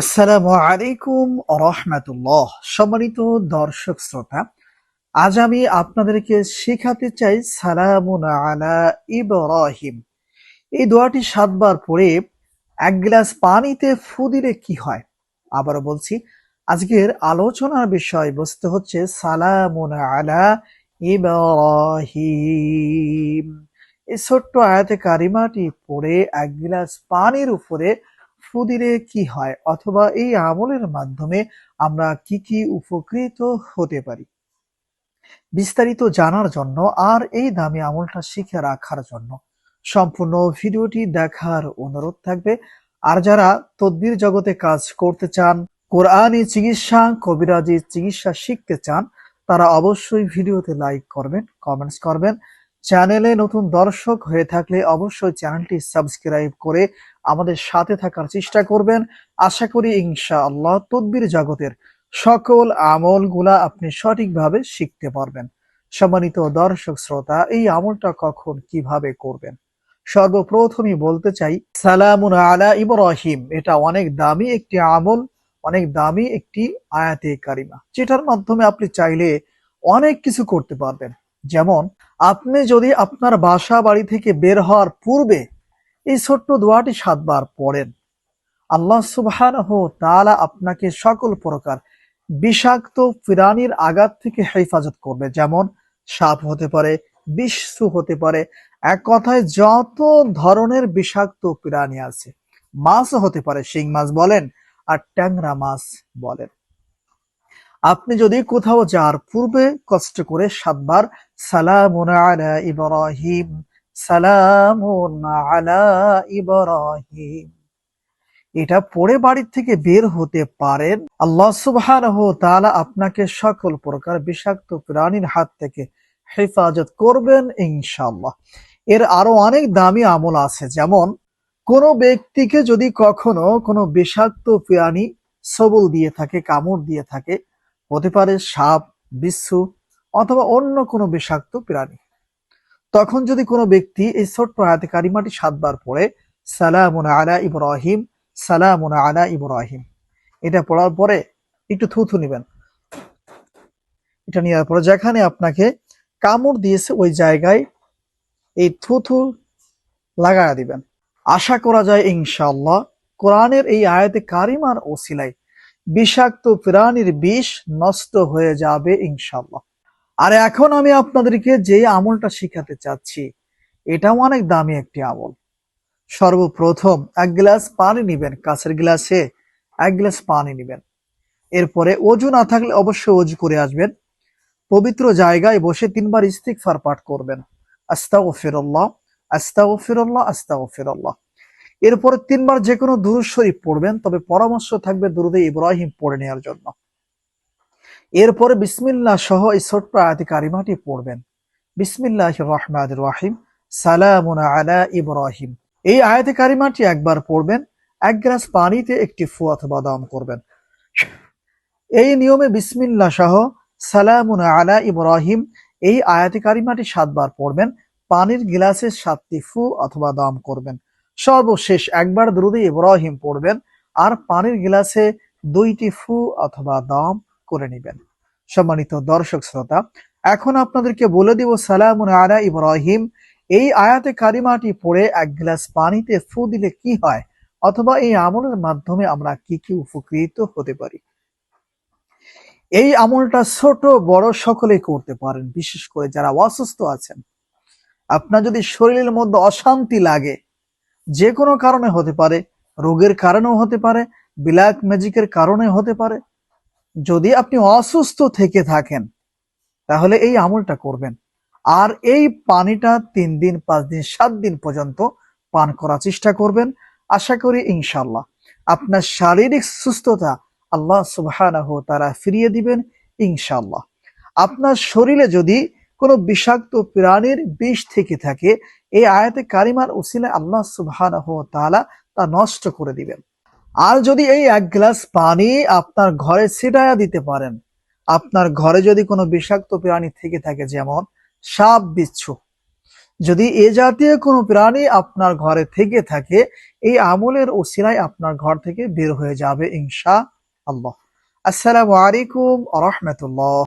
আসসালামু আলাইকুম রহমাতুল্লাহ। সম্মানিত দর্শক শ্রোতা, আজ আমি আপনাদেরকে শেখাতে চাই সালামুন আলা ইব্রাহিম। এই দোয়াটি সাতবার পড়ে এক গ্লাস পানিতে ফু দিলে কি হয়? আবারও বলছি, আজকের আলোচনার বিষয়বস্তু হচ্ছে সালামুন আলা ইব্রাহিম। এই ছোট্ট আয়াতে কারিমাটি পড়ে এক গ্লাস পানির উপরে ফু দিলে কি হয় অথবা এই আমলের মাধ্যমে আমরা কি কি উপকৃত হতে পারি? বিস্তারিত জানার জন্য আর এই দামি আমলটা শিখে রাখার জন্য সম্পূর্ণ ভিডিওটি দেখার অনুরোধ থাকবে। আর যারা তদ্বির জগতে কাজ করতে চান, কোরআনি চিকিৎসা, কবিরাজি চিকিৎসা শিখতে চান, তারা অবশ্যই ভিডিওতে লাইক করবেন, কমেন্টস করবেন। চ্যানেলে নতুন দর্শক হয়ে থাকলে অবশ্যই চ্যানেলটি সাবস্ক্রাইব করে আমাদের সাথে থাকার চেষ্টা করবেন। আশা করি ইনশাআল্লাহ তদ্বির জগতের সকল আমলগুলা আপনি সঠিকভাবে শিখতে পারবেন। সম্মানিত দর্শক শ্রোতা, এই আমলটা কখন কীভাবে করবেন? সর্বপ্রথমই বলতে চাই, সালামুন আলা ইব্রাহিম। এটা অনেক দামি একটি আমল, অনেক দামি একটি আয়াতে কারিমা, যেটার মাধ্যমে আপনি চাইলে অনেক কিছু করতে পারবেন। যেমন আপনি যদি আপনার বাসা বাড়ি থেকে বের হওয়ার পূর্বে এই ছোট্ট দোয়াটি সাতবার পড়েন। আল্লাহ সুবহানাহু তাআলা আপনাকে সকল প্রকার বিষাক্ত প্রাণীর আঘাত থেকে হেফাজত করবে। যেমন সাপ হতে পারে বিশ্বু হতে পারে, এক কথায় যত ধরনের বিষাক্ত প্রাণী আছে মাছও হতে পারে, শিং মাছ বলেন আর ট্যাংরা মাছ বলেন। আপনি যদি কোথাও যাওয়ার পূর্বে কষ্ট করে সাতবার, সালামুন আলা ইব্রাহিম, সালামুন আলা ইব্রাহিম। এটা পড়ে বাড়ির থেকে বের হতে পারেন। আল্লাহ সুবহানাহু তাআলা আপনাকে সকল প্রকার বিষাক্ত প্রাণীর হাত থেকে হেফাজত করবেন ইনশাআল্লাহ। এর আরও অনেক দামি আমল আছে, যেমন কোনো ব্যক্তিকে যদি কখনো কোনো বিষাক্ত প্রাণী সবল দিয়ে থাকে, কামড় দিয়ে থাকে হতে পারে সাপ, বিচ্ছু অথবা অন্য কোনো বিষাক্ত প্রাণী। তখন যদি কোনো ব্যক্তি এই ছোট্ট আয়াতে কারিমাটি সাতবার পড়ে, সালামুন আলা ইব্রাহিম, সালামুন আলা ইব্রাহিম। এটা পড়ার পরে একটু থুথু নিবেন। এটা নেওয়ার পরে যেখানে আপনাকে কামড় দিয়েছে ওই জায়গায় এই থুথু লাগায়া দিবেন। আশা করা যায় ইনশাল্লাহ কোরআনের এই আয়াতে কারিমার ওসিলায় বিষাক্ত প্রাণীর বিষ নষ্ট হয়ে যাবে ইনশাল্লাহ আর এখন আমি আপনাদেরকে যে আমলটা শিখাতে চাচ্ছি, এটাও অনেক দামি একটি আমল। সর্বপ্রথম এক গ্লাস পানি নিবেন, কাছের গ্লাসে এক গ্লাস পানি নিবেন। এরপরে অজু না থাকলে অবশ্যই অজু করে আসবেন। পবিত্র জায়গায় বসে তিনবার ইস্তিগফার পাঠ করবেন। আস্তাগফিরুল্লাহ আস্তাগফিরুল্লাহ আস্তাগফিরুল্লাহ। এরপরে তিনবার যে কোনো দুরুদ শরীফ পড়বেন, তবে পরামর্শ থাকবে দুরুদে ইব্রাহিম পড়ে নেওয়ার জন্য। এরপরে বিসমিল্লাহ সহ এই ছোট্ট আয়াতি কারিমাটি পড়বেন। বিসমিল্লাহ রহমান রাহিম, সালামুন আলা ইব্রাহিম। এই আয়াতে কারিমাটি একবার পড়বেন, এক গ্লাস পানিতে একটি ফু অথবা দাম করবেন। এই নিয়মে বিসমিল্লাহ সহ সালামুন আলা ইব্রাহিম এই আয়াতে কারিমাটি সাতবার পড়বেন, পানির গিলাসে সাতটি ফু অথবা দাম করবেন। সর্বশেষ একবার দ্রুদে ইব্রাহিম পড়বেন আর পানির গিলাসে দুইটি ফু অথবা দম করে নেবেন। সম্মানিত দর্শক শ্রোতা, এখন আপনাদেরকে বলে দিব, সালামুন আলা ইব্রাহিম। এই আয়াতে কারিমাটি পড়ে এক গ্লাস পানিতে ফু দিলে কি হয় অথবা এই আমলের মাধ্যমে আমরা কি কি উপকৃত হতে পারি? এই আমলটা ছোট, বড় সকলেই করতে পারেন, বিশেষ করে যারা অসুস্থ আছেন। আপনার যদি শরীরের মধ্যে অশান্তি লাগে যে কোনো কারণে হতে পারে, রোগের কারণেও হতে পারে ব্ল্যাক ম্যাজিকের কারণে হতে পারে। যদি আপনি অসুস্থ থেকে থাকেন, তাহলে এই আমলটা করবেন। আর এই পানিটা তিন দিন, পাঁচ দিন, সাত দিন পর্যন্ত পান করার চেষ্টা করবেন। আশা করি ইনশাল্লাহ আপনার শারীরিক সুস্থতা আল্লাহ সুবহানাহু তারা ফিরিয়ে দিবেন ইনশাল্লাহ আপনার শরীরে যদি কোনো বিষাক্ত প্রাণীর বিষ থেকে থাকে, এই আয়াতে কারিমার উসিলে আল্লাহ সুবহানাহু তা নষ্ট করে দিবেন। আর যদি এই এক গ্লাস পানি আপনার ঘরে ছিটায়া দিতে পারেন, আপনার ঘরে যদি কোনো বিষাক্ত প্রাণী থেকে থাকে যেমন সাপ, বিচ্ছু, যদি এ জাতীয় কোনো প্রাণী আপনার ঘরে থেকে থাকে, এই আমলের ওসিলায় আপনার ঘর থেকে বের হয়ে যাবে ইনশা আল্লাহ আসসালামু আলাইকুম রহমতুল্লাহ।